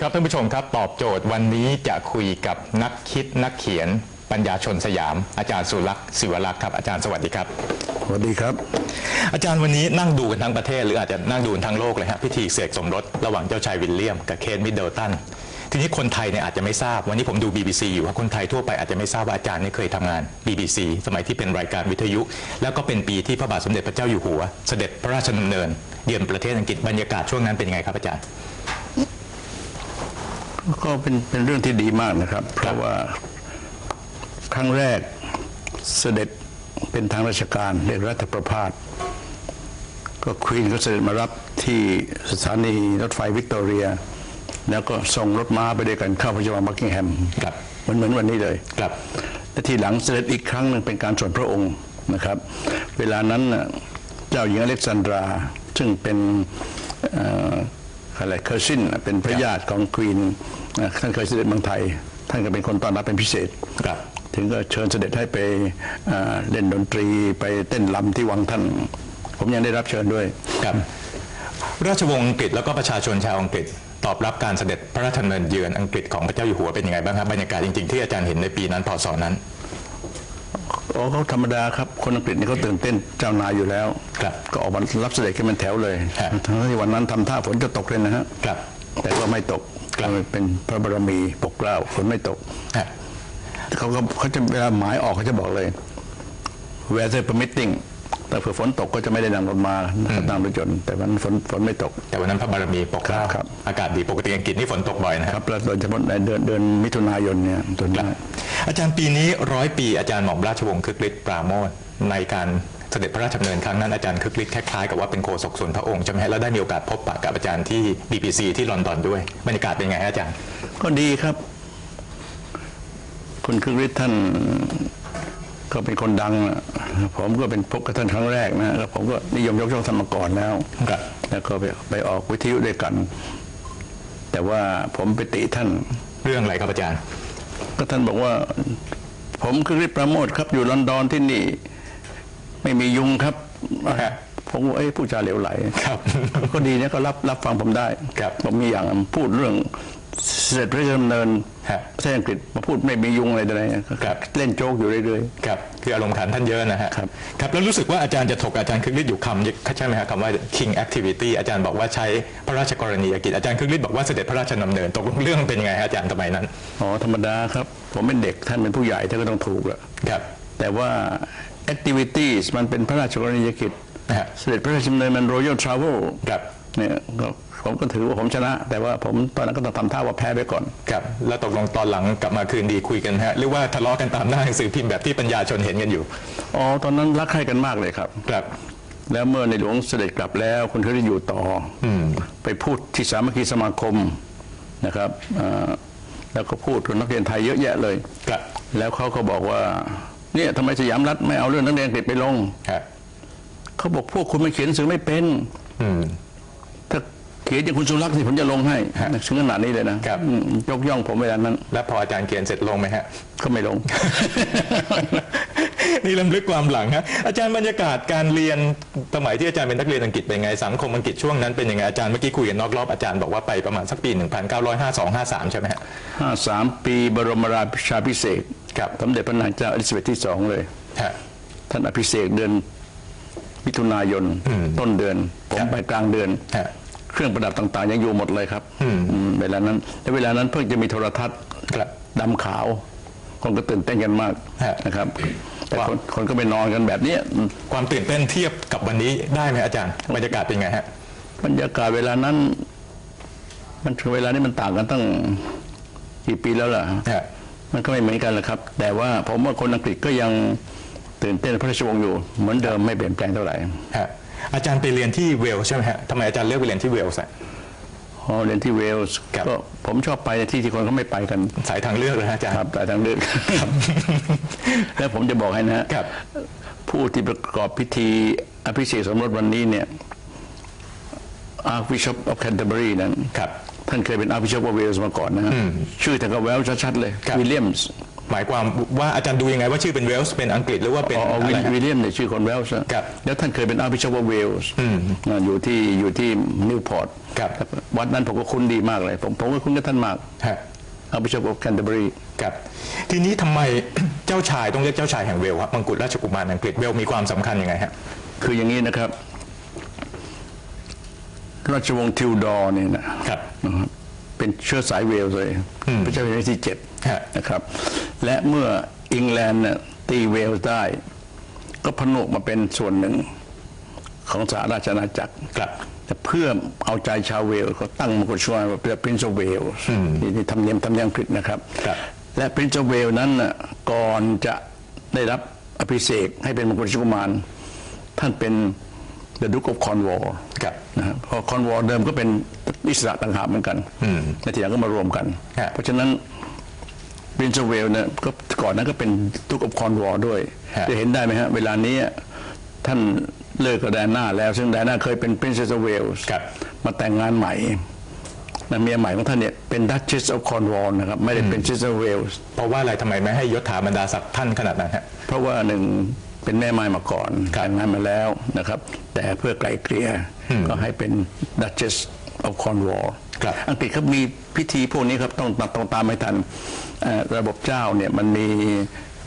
ครับท่านผู้ชมครับตอบโจทย์วันนี้จะคุยกับนักคิดนักเขียนปัญญาชนสยาม อาจารย์สุรักษ์ศิวรักษ์ครับอาจารย์สวัสดีครับ สวัสดีครับ อาจารย์วันนี้นั่งดูกันทั้งประเทศ หรืออาจจะนั่งดูกันทั้งโลกเลยฮะพิธีเสกสมรสระหว่างเจ้าชายวิลเลียมกับเคทมิดเดิลตันทีนี้คนไทยเนี่ยอาจจะไม่ทราบวันนี้ผมดู BBC อยู่ว่าคนไทยทั่วไปอาจจะไม่ทราบว่าอาจารย์เนี่ยเคยทำงาน BBC สมัยที่เป็นรายการวิทยุ แล้วก็เป็นปีที่พระบาทสมเด็จพระเจ้าอยู่หัว เสด็จพระราชดำเนิน เยือนประเทศอังกฤษบรรยากาศช่วงนั้นเป็นยังไงครับอาจารย์ ก็เป็นเป็นเรื่องที่ดีมากนะครับ เพราะว่าครั้งแรกเสด็จเป็นทางราชการเรียกรัฐประพาสก็ควีนก็เสด็จมารับที่สถานีรถไฟวิกตอเรีย แล้วก็ส่งรถม้าไปด้วยกันเข้าพระราชวังบักกิงแฮมครับเหมือนเหมือนวันนี้เลยครับและทีหลังเสด็จอีกครั้งหนึ่งเป็นการส่วนพระองค์นะครับ เวลานั้นน่ะเจ้าหญิงอเล็กซานดรา ซึ่งเป็นเอ่ออะไรเคอร์ซินเป็นพระญาติของควีนนะท่านเคยเสด็จเมืองไทย ท่านก็เป็นคนต้อนรับเป็นพิเศษครับถึงก็เชิญเสด็จให้ไปเอ่อเล่นดนตรีไปเต้นรำที่วังท่าน ผมยังได้รับเชิญด้วยครับราชวงศ์อังกฤษแล้วก็ประชาชนชาวอังกฤษตอบรับการเสด็จพระราชดำเนินเยือนอังกฤษของพระเจ้าอยู่หัวเป็นยังไงบ้างครับบรรยากาศจริงๆที่อาจารย์เห็นในปีนั้นพศนั้น โอ้เขาธรรมดาครับ คนอังกฤษนี่เขาตื่นเต้นเจ้านายอยู่แล้ว ครับ ก็ออกมารับเสด็จกันเป็นแถวเลยฮะทั้งที่วันนั้นทำท่าฝนจะตกเลยนะฮะ ครับ แต่ก็ไม่ตกครับเป็นพระบารมีปกเกล้าฝนไม่ตก ฮะ เขาก็เขาจะเวลาหมายออกเขาจะบอกเลย weather permitting แต่เผื่อฝนตกก็จะไม่ได้นั่งรถมานั่งรถยนต์แต่วันนฝนฝนไม่ตก แต่วันนั้นพระบารมีปกเกล้าครับ อากาศดีปกติอังกฤษนี่ฝนตกบ่อยนะคครัรับบแล้วโดยเฉพาะในเดือนเดือนมิถุนายนเนี่ยตัวนี้อาจารย์ปีนี้ร้อยปีอาจารย์หม่อมราชวงศ์คึกฤทธิ์ปราโมทในการเสด็จพระราชดำเนินครั้งนั้นอาจารย์คึกฤทธิ์คล้ายๆกับว่าเป็นโฆษกส่วนพระองค์ใช่ไหมฮะแล้วได้มีโอกาสพบปะกับอาจารย์ที่ BBC ที่ลอนดอนด้วยบรรยากาศเป็นไงฮะอาจารย์ก็ดีครับ คุณคึกฤทธิ์ท่าน ก็เป็นคนดังอะผมก็เป็นพบกับท่านครั้งแรกนะแล้วผมก็นิยมยกย่องท่านมาก่อนแล้วครับแล้วก็ไปไปออกวิทยุด้วยกัน แต่ว่าผมไปติท่านเรื่องอะไรครับอาจารย์ ก็ท่านบอกว่า ผมคือฤทธิ์ประโมทครับอยู่ลอนดอนที่นี่ ไม่มียุงครับฮะผมว่าเอ้ยผู้จาเหลวไหลครับ ก็ดีนะก็รับรับฟังผมได้ครับผมมีอย่างพูดเรื่อง เสด็จพระราชดำเนินฮะประเทศอังกฤษมาพูดไม่มียุงอะไรอะไรๆครับเล่นโจ๊กอยู่เรื่อยครับคืออารมณ์ขันท่านเยอะนะฮะครับครับแล้วรู้สึกว่าอาจารย์จะถกกับอาจารย์คึกฤทธิ์อยู่คำใช่ไหมฮะคำว่า king activity อาจารย์บอกว่าใช้พระราชกรณียกิจอาจารย์คึกฤทธิ์บอกว่าเสด็จพระราชดำเนินตกลงเรื่องเป็นยังไงฮะอาจารย์สมัยนั้นๆอ๋อธรรมดาครับ ผมเป็นเด็กท่านเป็นผู้ใหญ่ท่านก็ต้องถูกแหละครับแต่ว่า activities มันเป็นพระราชกรณียกิจนะฮะเสด็จพระราชดำเนินมัน royal travel ครับเนี่ยก็ ผมก็ถือว่าผมชนะ แต่ว่าผมตอนนั้นก็ต้องทำท่าว่าแพ้ไปก่อน ครับแล้วตกลงตอนหลังกลับมาคืนดีคุยกันฮะหรือว่าทะเลาะกันตามหน้าหนังสือพิมพ์แบบที่ปัญญาชนเห็นกันอยู่อ๋อตอนนั้นรักใคร่กันมากเลยครับ ครับ แล้วเมื่อในหลวงเสด็จกลับแล้วคุณเขาได้อยู่ต่ออไปพูดที่สามัคคีสมาคมนะครับเอ่อแล้วก็พูดกับนักเรียนไทยเยอะแยะเลย ครับแล้วเขาก็บอกว่าเนี่ยทำไมสยามรัฐไม่เอาเรื่องนักเรียนอังกฤษไปลง ฮะเขาบอกพวกคุณมันเขียนหนังสือไม่เป็น อืม ถ้าเขียนอย่างคุณสุรักษ์สิผมจะลงให้ถึงขนาดนี้เลยนะครับ อืมยกย่องผมเวลานั้น แล้วพออาจารย์เขียนเสร็จลงไหมฮะ ก็ไม่ลง นี่ลำลึกความหลังฮะอาจารย์บรรยากาศการเรียนสมัยที่อาจารย์เป็นนักเรียนอังกฤษเป็นไงสังคมอังกฤษช่วงนั้นเป็นยังไงอาจารย์เมื่อกี้คุยกันนอกรอบอาจารย์บอกว่าไปประมาณสักปี 1952 53 ใช่ไหมฮะ ห้าสามปีบรมราชาพิเศษกครับ สมเด็จพระนางเจ้าอลิซาเบธที่สองเลย ฮะ ท่านอภิเษกเดือนมิถุนายนต้นเดือน ผครัมบไปกลางเดือน ฮะ เครื่องประดับต่าง ๆ ยังอยู่หมดเลยครับอืมเวลานั้นและเวลานั้นเพิ่งจะมีโทรทัศน์ครับดำขาว คนก็ตื่นเต้นกันมากฮะ นะครับ แต่ว่าคนคนก็ไปนอนกันแบบเนี้ยอืมความตื่นเต้นเทียบกับวันนี้ได้ไหมอาจารย์บรรยากาศเป็นไงฮะ บรรยากาศเวลานั้น มันเวลานี้มันต่างกันตั้งกี่ปีแล้วล่ะ ฮะ มันก็ไม่เหมือนกันแหละครับ แต่ว่าผมว่าคนอังกฤษก็ยังตื่นเต้นพระราชวงศ์อยู่ เหมือนเดิมไม่เปลี่ยนแปลงเท่าไหร่ ฮะ อาจารย์ไปเรียนที่เวลส์ใช่ไหมฮะทำไมอาจารย์เลือกไปเรียนที่เวลส์อะพอเรียนที่เวลส์ครับ ก็ผมชอบไปในที่ที่คนเขาไม่ไปกันสายทางเลือกเลยฮะอาจารย์ ครับแต่ทางเลือกแล้วผมจะบอกให้นะฮะครับ ผู้ที่ประกอบพิธีอภิเษกสมรสวันนี้เนี่ย Archbishop of Canterbury นั้น ครับ ท่านเคยเป็น Archbishop of Wales มาก่อนนะฮะชื่อท่านก็แววชัดๆเลย ครับ วิลเลียมส์ หมายความว่าอาจารย์ดูยังไงว่าชื่อเป็นเวลส์เป็นอังกฤษหรือว่าเป็นอ๋ออะวิลไรฮะวิลเลียมเนี่ยชื่อคนเวลส์นะครับแล้วท่านเคยเป็นอาร์บิชอปเวลส์อยู่ที่อยู่ที่นิวพอร์ตครับวัดนั้นผมก็คุ้นดีมากเลย ผมผมก็คุ้นกับท่านมากฮะอาร์บิชอปแคนเทอร์เบอรีครับทีนี้ทำไมเจ้าชายต้องเรียกเจ้าชายแห่งเวลส์ครับมังกรราชกุมารอังกฤษเวลมีความสำคัญยังไงฮะคืออย่างนี้นะครับ ราชวงศ์ทิวดอร์เนี่ยนะครับนะครับ เป็นเชื้อสายเวลส์เลยพระเจ้าเป็นที่เจ็ดฮะนะครับ และเมื่ออังกฤษเนี่ยตีเวลส์ได้ ก็ผนวกมาเป็นส่วนหนึ่งของสหราชอาณาจักรครับแต่เพื่อเอาใจชาวเวลส์เขาตั้งมงกุฎชวาเป็น Prince of Wales นี่นี่ทำเนียมทำเนียมอังกฤษนะครับครับ และ Prince of Wales นั้นน่ะก่อนจะได้รับอภิเษกให้เป็นมงกุฎราชกุมาร ท่านเป็น The Duke of Cornwall ครับนะ ครับเพราะคอนวอลเดิมก็เป็นอิสระต่างหากเหมือนกันในทีหลังก็มารวมกัน ฮะเพราะฉะนั้นปรินซ์เวลเนี่ยก็ก่อนนั้นก็เป็นทุกอบคอนวอลด้วย ฮะ จะเห็นได้ไหมฮะ เวลานี้ท่านเลิกกับแดนนาแล้ว ซึ่งแดนนาเคยเป็นปรินเซสเวลส์ครับมาแต่งงานใหม่นะเมียใหม่ของท่านเนี่ยเป็นดัชเชสอ f คอนวอลนะครับ ไม่ได้เป็นซิสเตอร์เวลส์เพราะว่าอะไรทำไมไม่ให้ยศถาบรรดาศักดิ์ท่านขนาดนั้นฮะเพราะว่าหนึ่ง เป็นแม่ไม้มาก่อนแต่งงานมาแล้วนะครับ แต่เพื่อไกลเกลี่ยก็ให้เป็น Duchess of Cornwall ครับอังกฤษเขามีพิธีพวกนี้ครับต้องต้องต้องตามให้ทันเอ่อระบบเจ้าเนี่ยมันมี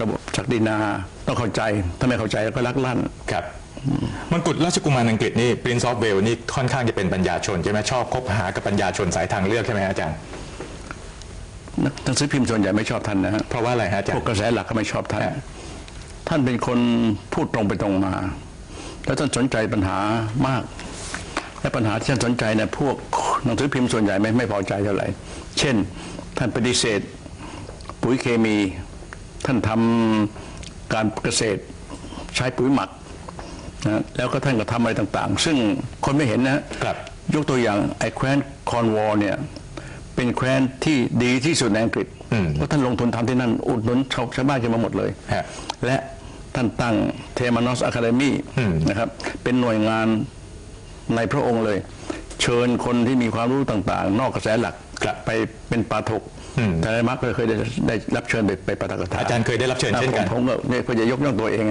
ระบบศักดินาต้องเข้าใจถ้าไม่เข้าใจก็ลักลั่นครับมังกรราชกุมารอังกฤษนี่ Prince of Wales นี่ค่อนข้างจะเป็นปัญญาชนใช่ไหมชอบคบหากับปัญญาชนสายทางเลือกใช่ไหมฮะอาจารย์นักหนังสือพิมพ์ส่วนใหญ่ไม่ชอบท่านนะฮะเพราะว่าอะไรฮะอาจารพวกย์กระแสหลักก็ไม่ชอบท่านฮะ ท่านเป็นคนพูดตรงไปตรงมา แล้วท่านสนใจปัญหามาก และปัญหาที่ท่านสนใจเนี่ยพวกหนังสือพิมพ์ส่วนใหญ่ไม่ไม่พอใจเท่าไหร่ เช่น ท่านปฏิเสธ ปุ๋ยเคมี ท่านทำการเกษตรใช้ปุ๋ยหมักนะแล้วก็ท่านก็ทำอะไรต่างๆ ซึ่งคนไม่เห็นนะครับยกตัวอย่างไอ้แคว้นคอนวอลเนี่ยเป็นแคว้นที่ดีที่สุดในอังกฤษเพราะท่านลงทุนทำที่นั่นอุดหนุนชาวชาวบ้านกันมาหมดเลยฮะและ ท่านตั้งเทมานอสอะคาเดมีนะครับ เป็นหน่วยงานในพระองค์เลย เชิญคนที่มีความรู้ต่าง ๆ นอกกระแสหลักครับไปเป็นปาถกแต่ในมักเคยได้ได้รับเชิญไปไปปาฐกถาอาจารย์เคยได้รับเชิญเช่นกันผมผมก็เนี่ยเพื่อจะยกย่องตัวเอง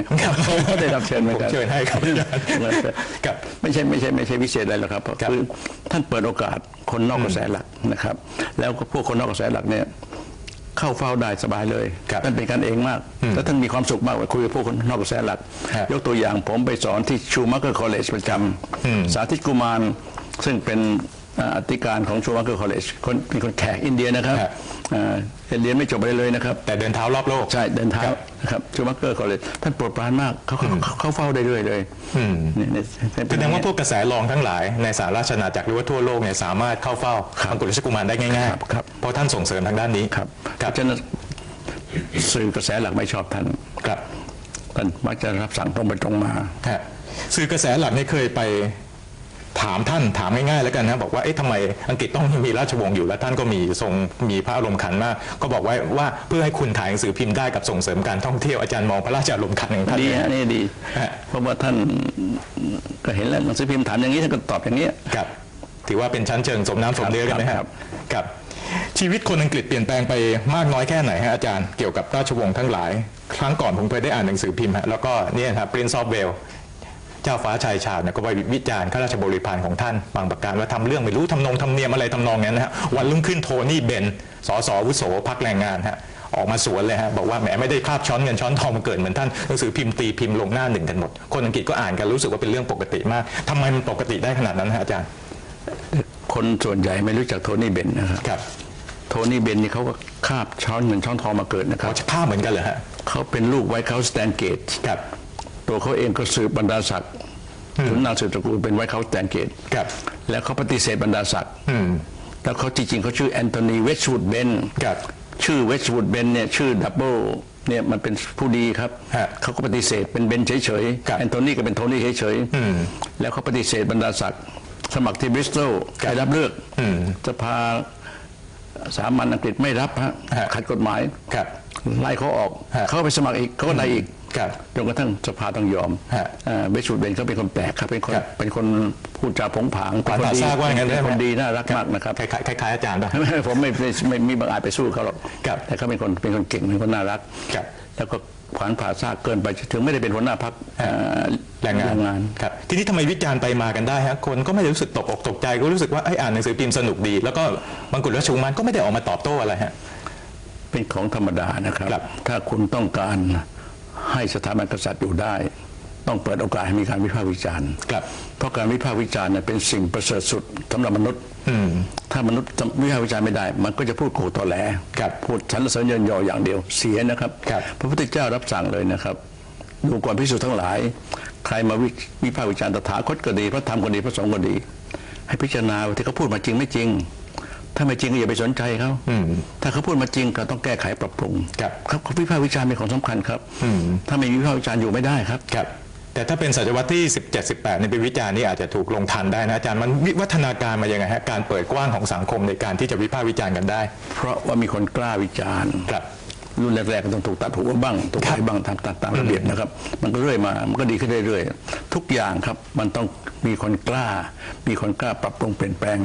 ผมก็ได้รับเชิญเหมือนกันผมเชิญให้ครับอาจารย์ครับไม่ใช่ไม่ใช่ไม่ใช่พิเศษอะไรหรอกครับครับคือท่านเปิดโอกาสคนนอกกระแสหลักนะครับ แล้วก็พวกคนนอกกระแสหลักเนี่ย เข้าเฝ้าได้สบายเลยครับท่านเป็นกันเองมากแล้วท่านมีความสุขมากเวลาคุยกับพวกคนนอกกระแสหลัก ครับยกตัวอย่างผมไปสอนที่ชูมักเกอร์คอลเลจประจำสาธิตกุมารซึ่งเป็น อ่าอธิการของชูมักเกอร์คอลเลจคนเป็นคนแขกอินเดียนะครับครับอ่าเรียนไม่จบอะไรเลยนะครับ แต่เดินเท้ารอบโลก ใช่ เดินเท้าครับนะครับชูมักเกอร์คอลเลจท่านโปรดปรานมากเขาเขาเขาเขาเฝ้าได้เรื่อยเลยนี่นี่แสดงว่าพวกกระแสรองทั้งหลายในสหราชอาณาจักรหรือว่าทั่วโลกเนี่ยสามารถเข้าเฝ้ามังกรราชกุมารได้ง่ายครับครับๆเพราะท่านส่งเสริมทางด้านนี้ครับครับเพราะฉะนั้นสื่อกระแสหลักไม่ชอบท่านครับท่านมักจะรับสั่งตรงไปตรงมาฮะสื่อกระแสหลักเนี่ยเคยไป ถามท่านถามง่ายๆแล้วกันนะบอกว่าเอ๊ะทำไมอังกฤษต้องมีราชวงศ์อยู่แล้วท่านก็มีทรงมีพระอารมณ์ขันมาก ก็บอกไว้ว่าเพื่อให้คุณถ่ายหนังสือพิมพ์ได้กับส่งเสริมการท่องเที่ยวอาจารย์มองพระราชอารมณ์ขันของท่านดีไหมฮะนี่ดีฮะเพราะว่าท่านก็เห็นแล้วหนังสือพิมพ์ถามอย่างนี้ท่านก็ตอบอย่างนี้ครับ ถือว่าเป็นชั้นเชิงสมน้ำสมเนื้อกันไหมคครัรับบครับ ชีวิตคนอังกฤษเปลี่ยนแปลงไปมากน้อยแค่ไหนฮะอาจารย์เกี่ยวกับราชวงศ์ทั้งหลาย ครั้งก่อนผมเคยได้อ่านหนังสือพิมพ์ฮะแล้วก็เนี่ยครับ Prince of Wales เจ้าฟ้าชายชาญเนี่ยก็ไปวิจารณ์ข้าราชบริพารของท่านบางประการว่าทำเรื่องไม่รู้ทำนงทำเนียมอะไรทำนองนั้นนะฮะวันรุ่งขึ้นโทนี่เบนสสอาวุโสพักแรงงานฮะออกมาสวนเลยฮะบอกว่าแหมไม่ได้คาบช้อนเงินช้อนทองมาเกิดเหมือนท่านหนังสือพิมพ์ตีพิมพ์ลงหน้าหนึ่งกันหมด คนอังกฤษก็อ่านกันรู้สึกว่าเป็นเรื่องปกติมากทำไมมันปกติได้ขนาดนั้นฮะอาจารย์ คนส่วนใหญ่ไม่รู้จักโทนี่เบนนะครับครับโทนี่เบนนี่เขาก็คาบช้อนเงินช้อนทองมาเกิดนะครัเขาบจะฆ่าเหมือนกันเหรอฮะเขาเป็นลูกไวท์เคาสแตนเกตครับ ตัวเขาเองก็สืบบรรดาศักดิ์ขุนนางสืบตระกูลเป็นไวท์เคาสแตนเกตครับ แล้วเขาปฏิเสธบรรดาศักดิ์อืมแล้วเขาจริงๆเขาชื่อแอนโทนีเวชวูดเบนครับชื่อเวชวูดเบนเนี่ยชื่อดับเบิลเนี่ยมันเป็นผู้ดีครับฮะเขาก็ปฏิเสธเป็นเบนเฉยครับๆแอนโทนีก็เป็นโทนี่เฉยๆแล้วเขาปฏิเสธบรรดาศักดิ์สมัครที่บริสตอลใครรับเลือกสภาสามัญอังกฤษไม่รับฮะฮะขัดกฎหมายครับไล่เขาออกฮะเขาก็ไปสมัครอีกเขาก็ได้อีก ครับจนกระทั่งสภาต้องยอมฮะเบสูดเบนเขาเป็นคนแปลกครับเป็นคนครับเป็นคนพูดจาผงผางขวัญเป็นผ่าคนดีซากว่าอย่างนั้นเป็ได้นไหมคนดีน่ารักมากนะครับ คล้ายๆคล้ายๆอาจารย์ป่ะ ผมไม่ไม่ไม่ไม่มีบางอาจไปสู้เขาหรอกครับแต่เขาเป็นคนเป็นคนเก่งเป็นคนน่ารักครับแล้วก็ขวานผ่าซากเกินไปถึงไม่ได้เป็นหัวหน้าพักแรงงาน ครับทีนี้ทำไมวิจารณ์ไปมากันได้ฮะคนก็ไม่ได้รู้สึกตกอกตกใจก็รู้สึกว่าเอ้ยอ่านหนังสือพิมพ์สนุกดี แล้วก็บางกุฎราชกุมารก็ไม่ได้ออกมาตอบโต้อะไรฮะ เป็นของธรรมดานะครับ ครับถ้าคุณต้องการ ให้สถาบันกษัตริย์อยู่ได้ ต้องเปิดโอกาสให้มีการวิพากษ์วิจารณ์ครับเพราะการวิพากษ์วิจารณ์เนี่ยเป็นสิ่งประเสริฐสุดสำหรับมนุษย์ถ้ามนุษย์วิพากษ์วิจารณ์ไม่ได้ มันก็จะพูดโกหกตอแหลครับพูดสรรเสริญเยินยออย่างเดียวเสียนะครับครับพระพุทธเจ้ารับสั่งเลยนะครับดูก่อนพิสูจน์ทั้งหลาย ใครมาวิวิพากษ์วิจารณ์ตถาคตก็ดี พระธรรมก็ดีพระสงฆ์ก็ดี ให้พิจารณาว่าที่เขาพูดมาจริงไม่จริง ถ้าไม่จริงก็อย่าไปสนใจเขาถ้าเขาพูดมาจริงก็ต้องแก้ไขปรับปรุงครับครับวิพากษ์วิจารณ์เป็นของสำคัญครับถ้าไม่มีวิพากษ์วิจารณ์อยู่ไม่ได้ครับครับแต่ถ้าเป็นศตวรรษที่ 17 18เนี่ยเป็นวิจารณ์นี่อาจจะถูกลงทันได้นะอาจารย์มันวิวัฒนาการมายังไงฮะการเปิดกว้างของสังคมในการที่จะวิพากษ์วิจารณ์กันได้ เพราะว่ามีคนกล้าวิจารณ์ครับ รุ่นแรกๆก็ต้องถูกตัดหัวบ้างถูกอะไรบ้างตามตามตามระเบียบนะครับ มันก็เรื่อยมา มันก็ดีขึ้นเรื่อยๆทุกอย่างครับมันต้องมีคนกล้า มีคนกล้าปรับปรุงเปลี่ยนแปลง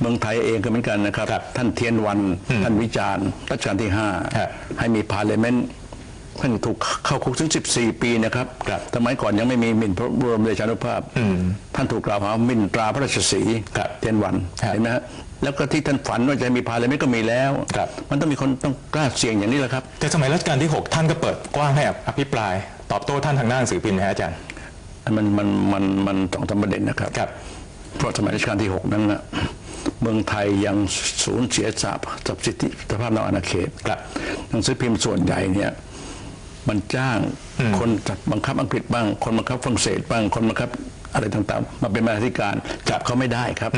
เมืองไทยเองก็เหมือนกันนะครับครับท่านเทียนวัน ท่านวิจารณ์รัชกาลที่ฮะ5ให้มีพาร์เลเมนต์ ท่านถูกเข้าคุกถึง 14 ปีนะครับครับสมัยก่อนยังไม่มีหมิ่นพระบรมเดชานุภาพท่านถูกกล่าวหาหมิ่นตราพระราชสีห์ครับเทียนวันครับ เห็นไหมฮะแล้วก็ที่ท่านฝันว่าจะมีพาร์เลเมนต์ก็มีแล้ว ครับ มันต้องมีคนต้องกล้าเสี่ยงอย่างนี้แหละครับ แต่สมัยรัชกาลที่ 6 ท่านก็เปิดกว้างให้อภิปราย ตอบโต้ท่านทางหน้าหนังสือพิมพ์นะฮะอาจารย์มันมันมันมันสองสามประเด็นนะครับ ครับ เพราะสมัยรัชกาลที่ 6 นั้นนะเมืองไทยยังสูญเสียสาบสับสิทธิสภาพนอกอาณาเขตครับหนังสือพิมพ์ส่วนใหญ่เนี่ย มันจ้างคนจัดบังคับอังกฤษบ้าง คนบังคับฝรั่งเศสบ้างคนบังคับอะไรต่างๆ มาเป็นบรรณาธิการจับเขาไม่ได้ครับ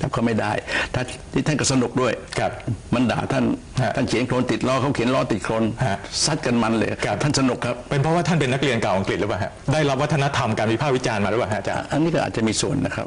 จับเขาไม่ได้ถ้าที่ท่านก็สนุกด้วยครับมันด่าท่านฮะท่านเขียนโคลนติดล้อเขาเขียนล้อติดโคลนฮะซัดกันมันเลยครับท่านสนุกครับเป็นเพราะว่าท่านเป็นนักเรียนเก่าอังกฤษหรือเปล่าฮะได้รับวัฒนธรรมการวิพากษ์วิจารณ์มาหรือเปล่าฮะอาจารย์อันนี้ก็อาจจะมีส่วนนะครับ